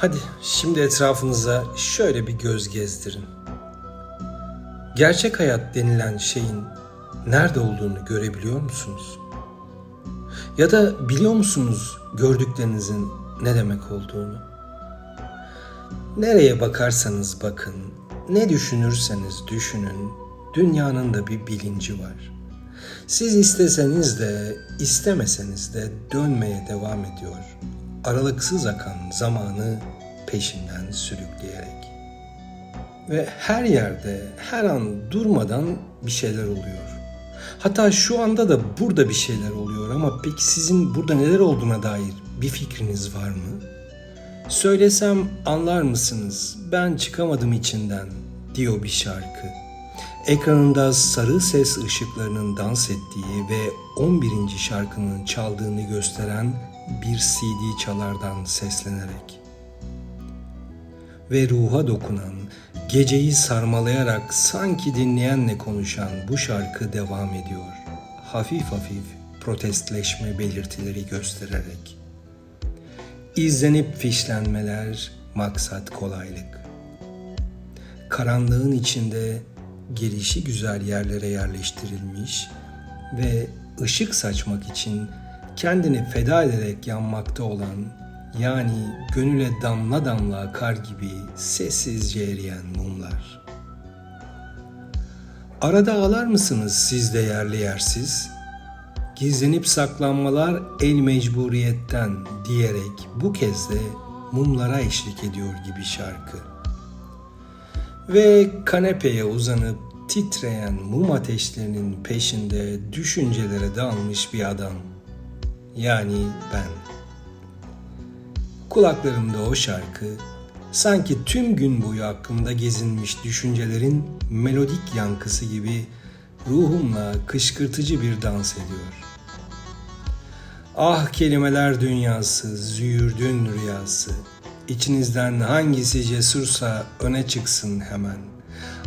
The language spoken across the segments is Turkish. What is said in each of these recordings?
Hadi şimdi etrafınıza şöyle bir göz gezdirin. Gerçek hayat denilen şeyin nerede olduğunu görebiliyor musunuz? Ya da biliyor musunuz gördüklerinizin ne demek olduğunu? Nereye bakarsanız bakın, ne düşünürseniz düşünün, dünyanın da bir bilinci var. Siz isteseniz de istemeseniz de dönmeye devam ediyor. Aralıksız akan zamanı peşinden sürükleyerek. Ve her yerde, her an durmadan bir şeyler oluyor. Hatta şu anda da burada bir şeyler oluyor ama peki sizin burada neler olduğuna dair bir fikriniz var mı? Söylesem anlar mısınız? Ben çıkamadım içinden diyor bir şarkı. Ekranında sarı ses ışıklarının dans ettiği ve 11. şarkının çaldığını gösteren bir CD çalardan seslenerek. Ve ruha dokunan, geceyi sarmalayarak sanki dinleyenle konuşan bu şarkı devam ediyor. Hafif hafif protestleşme belirtileri göstererek. İzlenip fişlenmeler, maksat kolaylık. Karanlığın içinde gelişi güzel yerlere yerleştirilmiş ve ışık saçmak için kendini feda ederek yanmakta olan yani gönüle damla damla akar gibi sessizce eriyen mumlar. Arada ağlar mısınız siz de yerli yersiz? Gizlenip saklanmalar el mecburiyetten diyerek bu kez de mumlara eşlik ediyor gibi şarkı. Ve kanepeye uzanıp titreyen mum ateşlerinin peşinde düşüncelere dalmış bir adam. Yani ben. Kulaklarımda o şarkı sanki tüm gün boyu aklımda gezinmiş düşüncelerin melodik yankısı gibi ruhumla kışkırtıcı bir dans ediyor. Ah kelimeler dünyası, züğürdün rüyası. İçinizden hangisi cesursa öne çıksın hemen.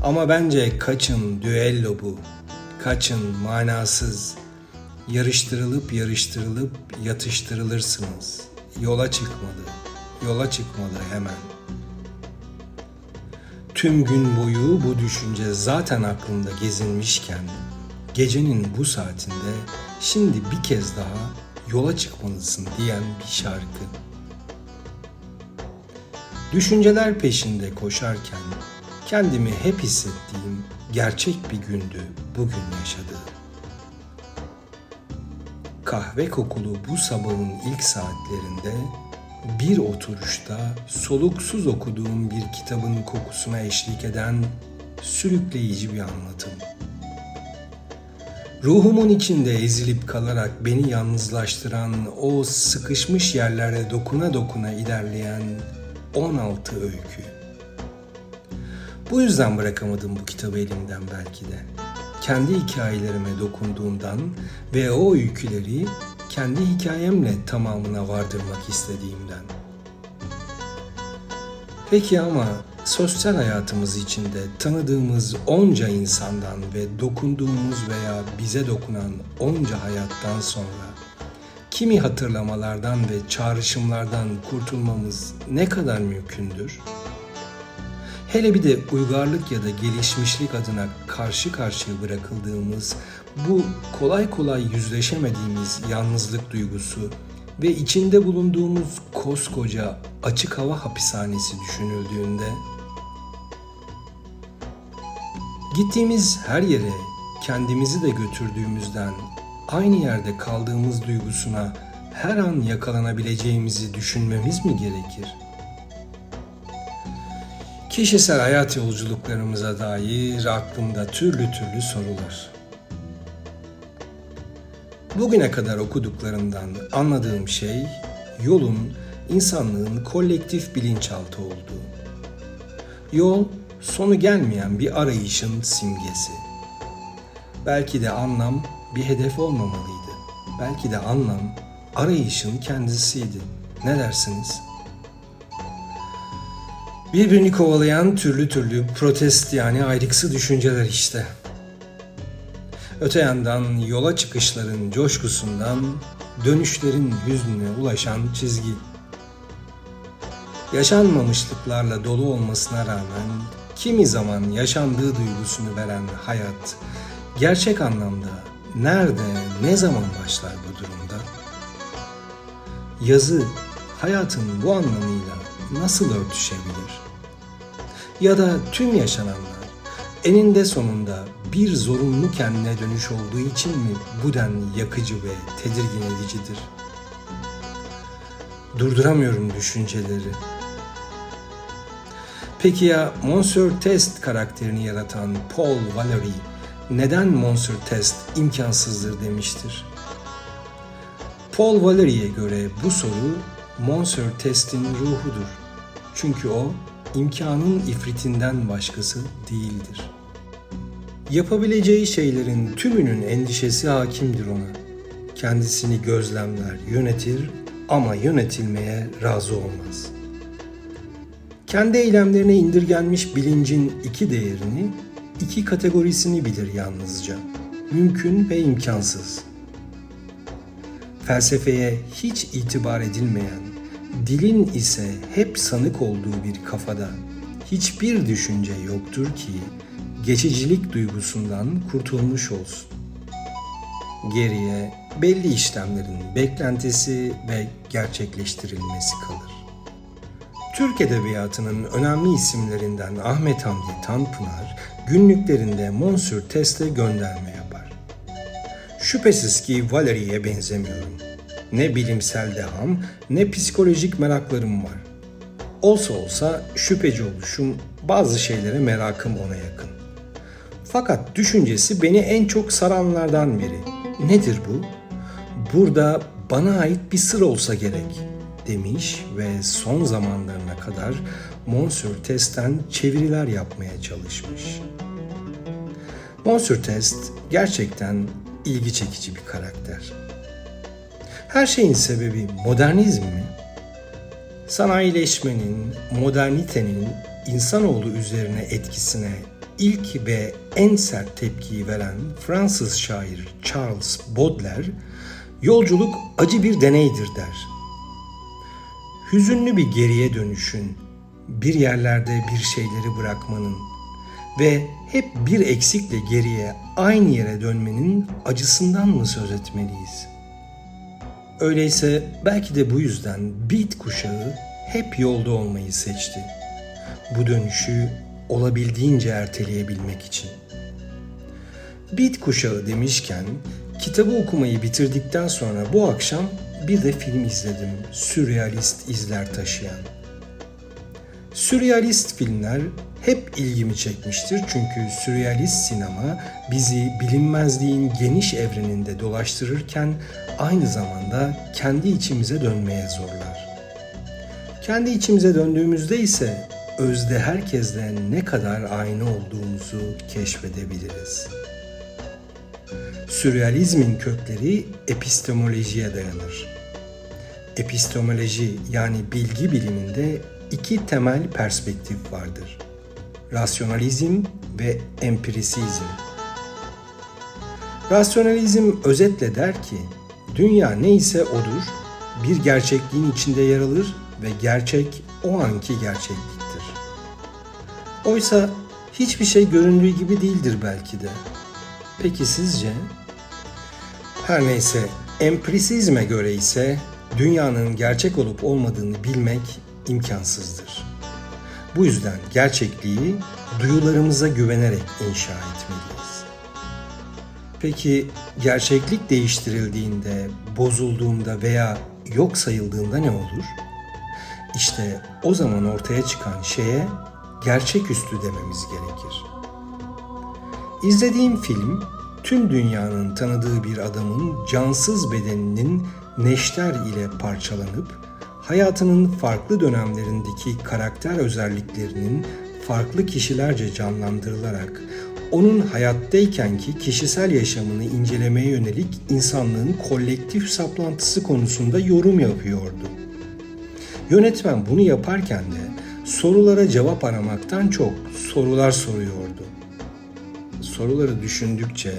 Ama bence kaçın düello bu. Kaçın manasız. Yarıştırılıp yarıştırılıp yatıştırılırsınız. Yola çıkmalı. Yola çıkmalı hemen. Tüm gün boyu bu düşünce zaten aklımda gezinmişken gecenin bu saatinde şimdi bir kez daha yola çıkmalısın diyen bir şarkı. Düşünceler peşinde koşarken kendimi hep hissettiğim gerçek bir gündü bugün yaşadığım. Kahve kokulu bu sabahın ilk saatlerinde bir oturuşta soluksuz okuduğum bir kitabın kokusuna eşlik eden sürükleyici bir anlatım. Ruhumun içinde ezilip kalarak beni yalnızlaştıran o sıkışmış yerlere dokuna dokuna ilerleyen 16 öykü. Bu yüzden bırakamadım bu kitabı elimden belki de. Kendi hikayelerime dokunduğumdan ve o öyküleri kendi hikayemle tamamına vardırmak istediğimden. Peki ama sosyal hayatımız içinde tanıdığımız onca insandan ve dokunduğumuz veya bize dokunan onca hayattan sonra kimi hatırlamalardan ve çağrışımlardan kurtulmamız ne kadar mümkündür? Hele bir de uygarlık ya da gelişmişlik adına karşı karşıya bırakıldığımız bu kolay kolay yüzleşemediğimiz yalnızlık duygusu ve içinde bulunduğumuz koskoca açık hava hapishanesi düşünüldüğünde gittiğimiz her yere kendimizi de götürdüğümüzden aynı yerde kaldığımız duygusuna her an yakalanabileceğimizi düşünmemiz mi gerekir? Kişisel hayat yolculuklarımıza dair aklımda türlü türlü sorular. Bugüne kadar okuduklarımdan anladığım şey yolun insanlığın kolektif bilinçaltı olduğu. Yol sonu gelmeyen bir arayışın simgesi. Belki de anlam bir hedef olmamalıydı. Belki de anlam arayışın kendisiydi. Ne dersiniz? Birbirini kovalayan türlü türlü protest yani ayrıksı düşünceler işte. Öte yandan yola çıkışların coşkusundan dönüşlerin hüznüne ulaşan çizgi. Yaşanmamışlıklarla dolu olmasına rağmen kimi zaman yaşandığı duygusunu veren hayat gerçek anlamda nerede, ne zaman başlar bu durumda? Yazı hayatın bu anlamıyla nasıl örtüşebilir? Ya da tüm yaşananlar eninde sonunda bir zorunlu kendine dönüş olduğu için mi bu denli yakıcı ve tedirgin edicidir? Durduramıyorum düşünceleri. Peki ya Monsieur Test karakterini yaratan Paul Valery neden Monsieur Test imkansızdır demiştir? Paul Valery'e göre bu soru Monsieur Test'in ruhudur. Çünkü o imkanın ifritinden başkası değildir. Yapabileceği şeylerin tümünün endişesi hakimdir ona. Kendisini gözlemler, yönetir ama yönetilmeye razı olmaz. Kendi eylemlerine indirgenmiş bilincin iki değerini, iki kategorisini bilir yalnızca. Mümkün ve imkansız. Felsefeye hiç itibar edilmeyen, dilin ise hep sanık olduğu bir kafada hiçbir düşünce yoktur ki geçicilik duygusundan kurtulmuş olsun. Geriye belli işlemlerin beklentisi ve gerçekleştirilmesi kalır. Türk Edebiyatı'nın önemli isimlerinden Ahmet Hamdi Tanpınar günlüklerinde Monsieur Test'e gönderme yapar. Şüphesiz ki Valerie'ye benzemiyorum. Ne bilimsel deham ne psikolojik meraklarım var. Olsa olsa şüpheci oluşum bazı şeylere merakım ona yakın. Fakat düşüncesi beni en çok saranlardan biri. Nedir bu? Burada bana ait bir sır olsa gerek demiş ve son zamanlarına kadar Monsieur Test'ten çeviriler yapmaya çalışmış. Monsieur Test gerçekten ilgi çekici bir karakter. Her şeyin sebebi modernizm mi? Sanayileşmenin, modernitenin insanoğlu üzerine etkisine ilk ve en sert tepkiyi veren Fransız şair Charles Baudelaire, yolculuk acı bir deneydir der. Hüzünlü bir geriye dönüşün, bir yerlerde bir şeyleri bırakmanın ve hep bir eksikle geriye aynı yere dönmenin acısından mı söz etmeliyiz? Öyleyse belki de bu yüzden Beat kuşağı hep yolda olmayı seçti. Bu dönüşü olabildiğince erteleyebilmek için. Beat kuşağı demişken kitabı okumayı bitirdikten sonra bu akşam bir de film izledim. Sürrealist izler taşıyan. Sürrealist filmler hep ilgimi çekmiştir çünkü sürrealist sinema bizi bilinmezliğin geniş evreninde dolaştırırken aynı zamanda kendi içimize dönmeye zorlar. Kendi içimize döndüğümüzde ise özde herkesle ne kadar aynı olduğumuzu keşfedebiliriz. Sürrealizmin kökleri epistemolojiye dayanır. Epistemoloji yani bilgi biliminde iki temel perspektif vardır. Rasyonalizm ve empirisizm. Rasyonalizm özetle der ki, dünya neyse odur, bir gerçekliğin içinde yer alır ve gerçek o anki gerçekliktir. Oysa hiçbir şey göründüğü gibi değildir belki de. Peki sizce? Her neyse, empirisizme göre ise dünyanın gerçek olup olmadığını bilmek imkansızdır. Bu yüzden gerçekliği duyularımıza güvenerek inşa etmeliyiz. Peki gerçeklik değiştirildiğinde, bozulduğunda veya yok sayıldığında ne olur? İşte o zaman ortaya çıkan şeye gerçeküstü dememiz gerekir. İzlediğim film tüm dünyanın tanıdığı bir adamın cansız bedeninin neşter ile parçalanıp hayatının farklı dönemlerindeki karakter özelliklerinin farklı kişilerce canlandırılarak onun hayattaykenki kişisel yaşamını incelemeye yönelik insanlığın kolektif saplantısı konusunda yorum yapıyordu. Yönetmen bunu yaparken de sorulara cevap aramaktan çok sorular soruyordu. Soruları düşündükçe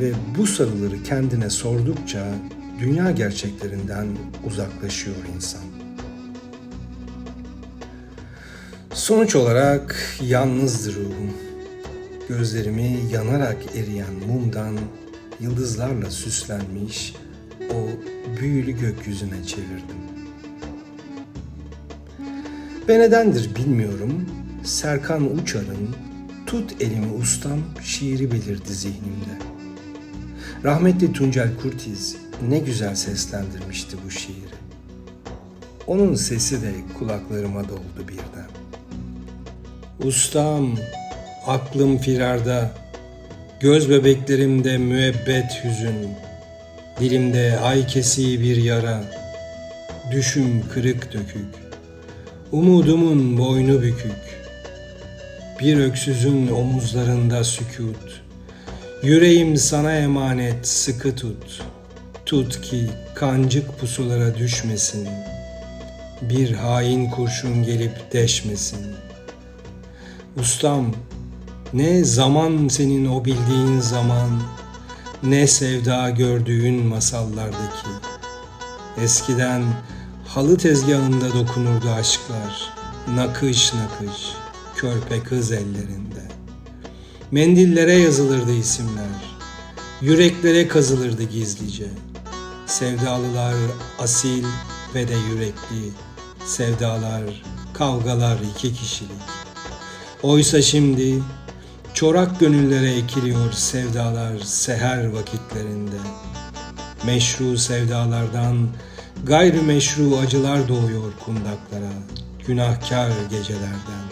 ve bu soruları kendine sordukça dünya gerçeklerinden uzaklaşıyor insan. Sonuç olarak yalnızdır ruhum. Gözlerimi yanarak eriyen mumdan yıldızlarla süslenmiş o büyülü gökyüzüne çevirdim. Ve nedendir bilmiyorum, Serkan Uçar'ın Tut Elimi Ustam şiiri belirdi zihnimde. Rahmetli Tuncel Kurtiz ne güzel seslendirmişti bu şiiri. Onun sesi de kulaklarıma doldu birden. Ustam, aklım firarda, göz bebeklerimde müebbet hüzün, dilimde ay kesiği bir yara, düşüm kırık dökük, umudumun boynu bükük, bir öksüzün omuzlarında sükut, yüreğim sana emanet sıkı tut, tut ki kancık pusulara düşmesin, bir hain kurşun gelip deşmesin.'' Ustam, ne zaman senin o bildiğin zaman, ne sevda gördüğün masallardaki. Eskiden halı tezgahında dokunurdu aşklar, nakış nakış, körpe kız ellerinde. Mendillere yazılırdı isimler, yüreklere kazılırdı gizlice. Sevdalılar asil ve de yürekli, sevdalar, kavgalar iki kişilik. Oysa şimdi çorak gönüllere ekiliyor sevdalar seher vakitlerinde. Meşru sevdalardan gayrimeşru acılar doğuyor kundaklara, günahkar gecelerden.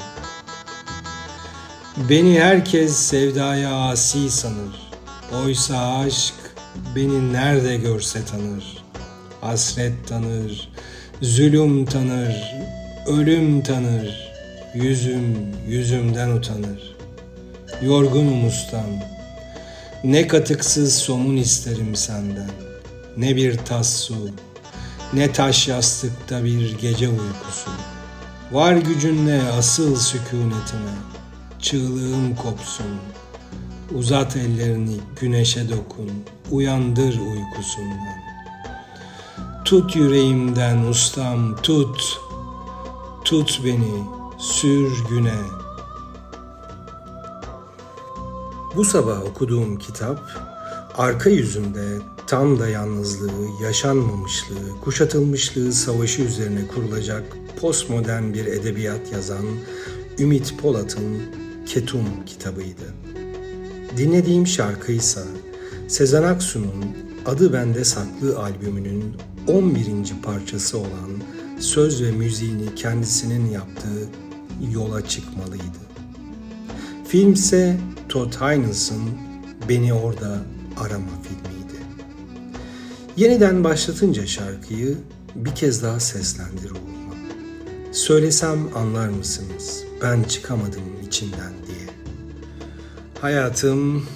Beni herkes sevdaya asi sanır. Oysa aşk beni nerede görse tanır. Hasret tanır, zulüm tanır, ölüm tanır.'' Yüzüm yüzümden utanır. Yorgunum ustam. Ne katıksız somun isterim senden. Ne bir tas su, ne taş yastıkta bir gece uykusu. Var gücünle asıl sükunetime. Çığlığım kopsun. Uzat ellerini güneşe dokun. Uyandır uykusundan. Tut yüreğimden ustam tut. Tut beni sürgüne. Bu sabah okuduğum kitap arka yüzünde tam da yalnızlığı, yaşanmamışlığı, kuşatılmışlığı savaşı üzerine kurulacak postmodern bir edebiyat yazan Ümit Polat'ın Ketum kitabıydı. Dinlediğim şarkıysa Sezen Aksu'nun Adı Bende Saklı albümünün 11. parçası olan söz ve müziğini kendisinin yaptığı yola çıkmalıydı. Film ise Todd Haynes'ın Beni Orada Arama filmiydi. Yeniden başlatınca şarkıyı bir kez daha seslendi ruhuma. Söylesem anlar mısınız? Ben çıkamadım içinden diye. Hayatım,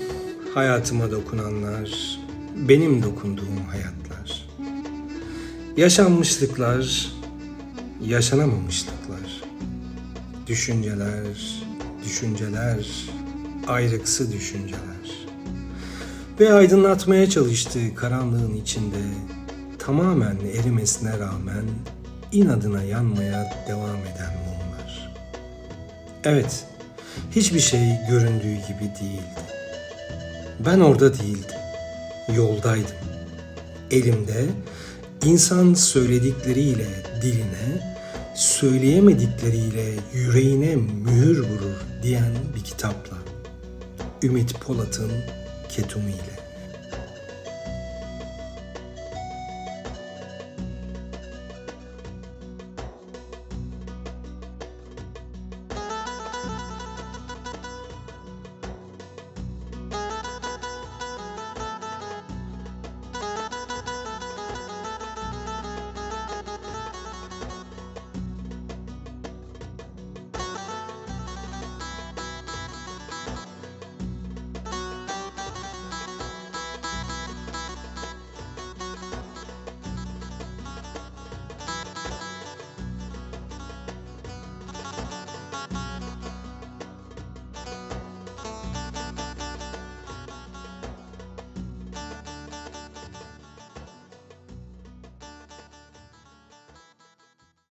hayatıma dokunanlar, benim dokunduğum hayatlar. Yaşanmışlıklar, yaşanamamışlıklar. Düşünceler, düşünceler, ayrıksı düşünceler. Ve aydınlatmaya çalıştığı karanlığın içinde tamamen erimesine rağmen inadına yanmaya devam eden mumlar. Evet, hiçbir şey göründüğü gibi değildi. Ben orada değildim, yoldaydım. Elimde insan söyledikleriyle diline, söyleyemedikleriyle yüreğine mühür vurur diyen bir kitapla. Ümit Polat'ın Ketumi ile.